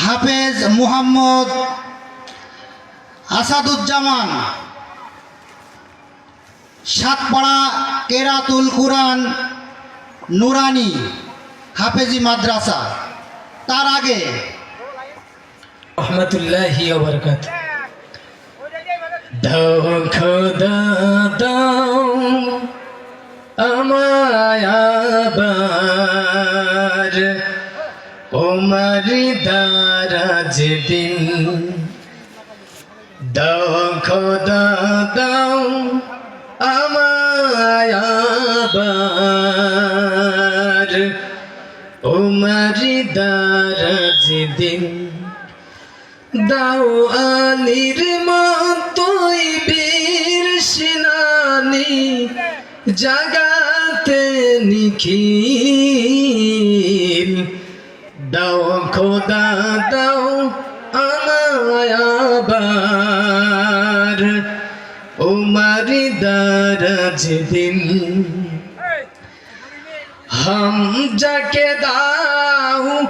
হাফেজ মুহাম্মদ আসাদুজ্জামান সাতপাড়া কেরাতুল কুরআন নুরানি হাফেজি মাদ্রাসা। তার আগে রহমতুল্লাহি দাও আমায় ওমর দারাজ দিন দাও, খোদা দাও আমায় আবার। ওমর দারাজ দিন দাও আলির মতোই বীর সেনানি, জাগাতে নিখিল। দাও, খোদা দাও আমায় আবার। উমারি দারাজ দিন। হাম যাকে দাও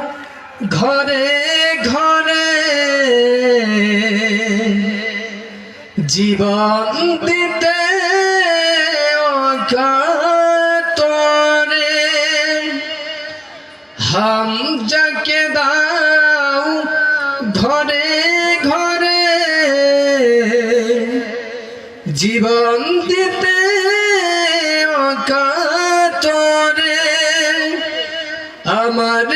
ঘরে ঘরে। জীবন দিতে অকাতরে হাম যাকে দাও ঘরে ঘরে জীবন দিতে অকাতরে। আমার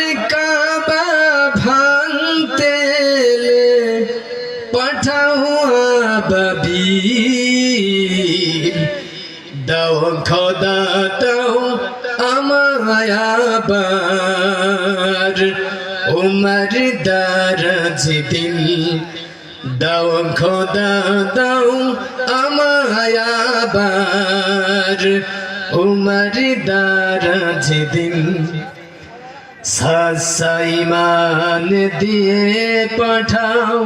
আমায় আবার উমর দারাজ দিল। দাও খোদা, দাও আমায় আবার। উমর দারাজ দিল। সাইমান দিয়ে পাঠাও।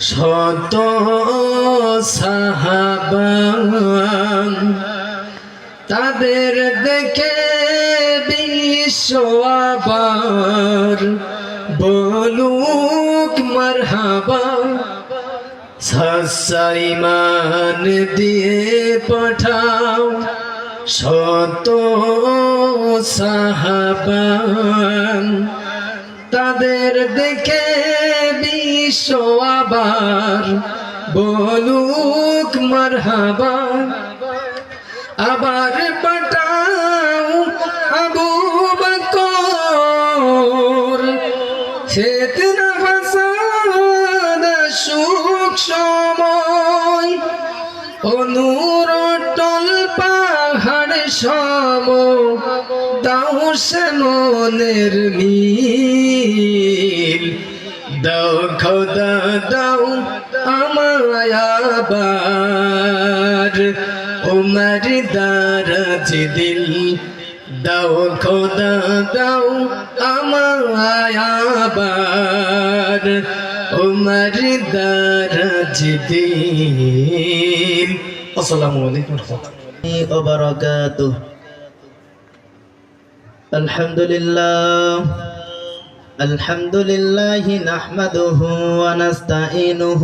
শত সাহাবান তাদের দেখে বিশ্ব আবার বলুক মারহাবা সাইমান দিয়ে পাঠাও। শত সাহাবান, তাদের দেখে বিশ্ব আবার বলুক মারহাবা আবার পাঠাও আবু বকর। ফেতনা ফাসাদ সুখ সময়, অনুর টল পাহাড় সম, দাও মিল। দাও খোদা, দাও আমায় উমর দারাজ দিল দাও খোদা দাও আমায় আবার উমর দারাজ দিল আসসালামু আলাইকুম রহমতুল্লাহ وبركاته الحمد لله الحمد لله نحمده ونستعينه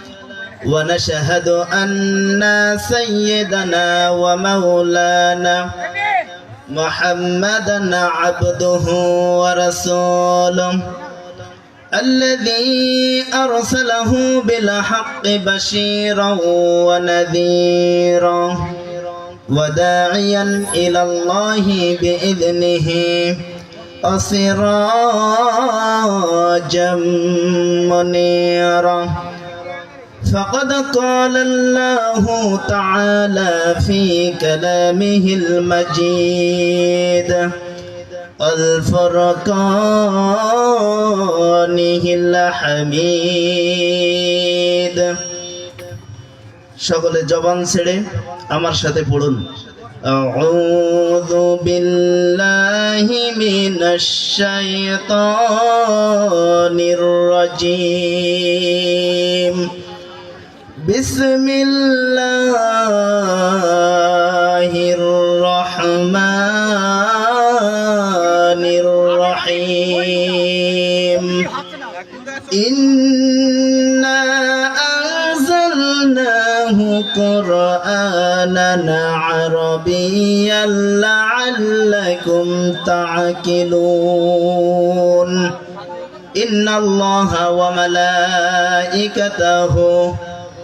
ونشهد أن سيدنا ومولانا محمدا عبده ورسوله الذي أرسله بالحق بشيرا ونذيرا وداعيا إلى الله بإذنه وسراجا منيرا فقد قال الله تعالى في كلامه المجيد الفرقانه الحميد সকলে জবান ছেড়ে আমার সাথে পড়ুন أعوذ بالله من الشيطان الرجيم بسم الله الرحمن الرحيم. إنا أنزلناه قرآنا عربيا لعلكم تعقلون. إن الله وملائكته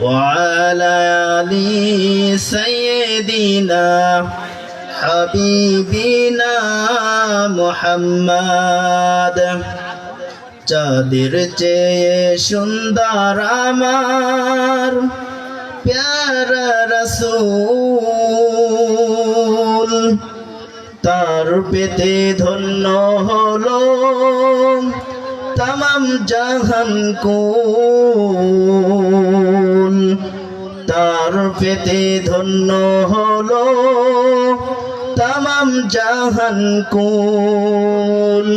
وعلى آل سيدنا حبيبنا محمد চাঁদের চেয়ে সুন্দর আমার প্যারা রসুল তার পেতে ধন্য হলো তামাম জাহান কুল তার পেতে ধন্য হলো তামাম জাহান কুল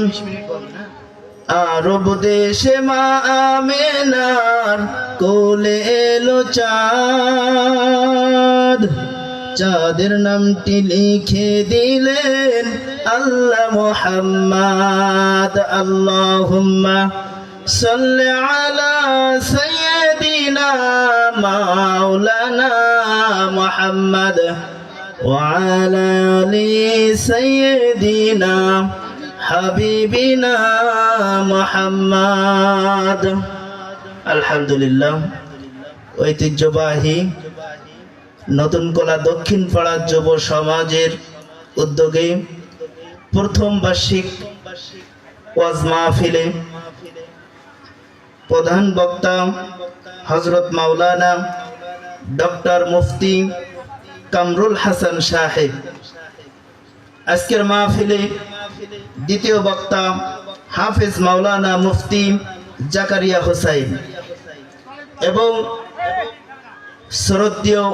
আরব দেশে মা আমেনার কোলে এলো চাঁদ। চাঁদের নামটি লিখে দিলেন আল্লাহ মোহাম্মদ আল্লাহুম্মা সাল্লি আলা সাইয়্যিদিনা মাওলানা মুহাম্মদ وعلى آل سيدنا হাবিবিনা মোহাম্মদ আলহামদুলিল্লাহ ঐতিহ্যবাহী নতুন কলা দক্ষিণ পাড়া যুব সমাজের উদ্যোগে প্রথম বার্ষিক ওয়াজ মাহফিলে প্রধান বক্তা হজরত মাওলানা ডক্টর মুফতি কামরুল হাসান সাহেব। আজকের মাহফিলে দ্বিতীয় বক্তা হাফেজ মাওলানা মুফতি জাকারিয়া হোসাইন এবং শ্রদ্ধীয়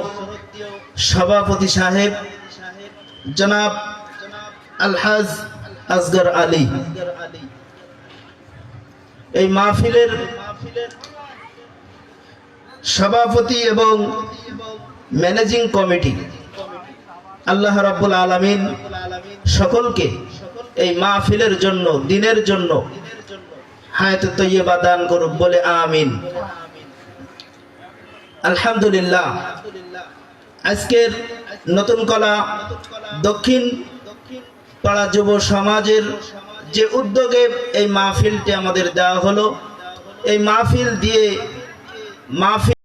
সভাপতি সাহেব, জনাব আলহাজ আসগর আলী। এই মাহফিলের সভাপতি এবং ম্যানেজিং কমিটি, আল্লাহ রাব্বুল আলামিন সকলকে এই মাহফিলের জন্য, দিনের জন্য হায়াত তৈয়বা দান করুক বলে আমিন। আলহামদুলিল্লাহ। আজকের নতুন কলা দক্ষিণ পাড়া যুব সমাজের যে উদ্যোগে এই মাহফিলটি আমাদের দেওয়া হলো। এই মাহফিল দিয়ে মাহফিল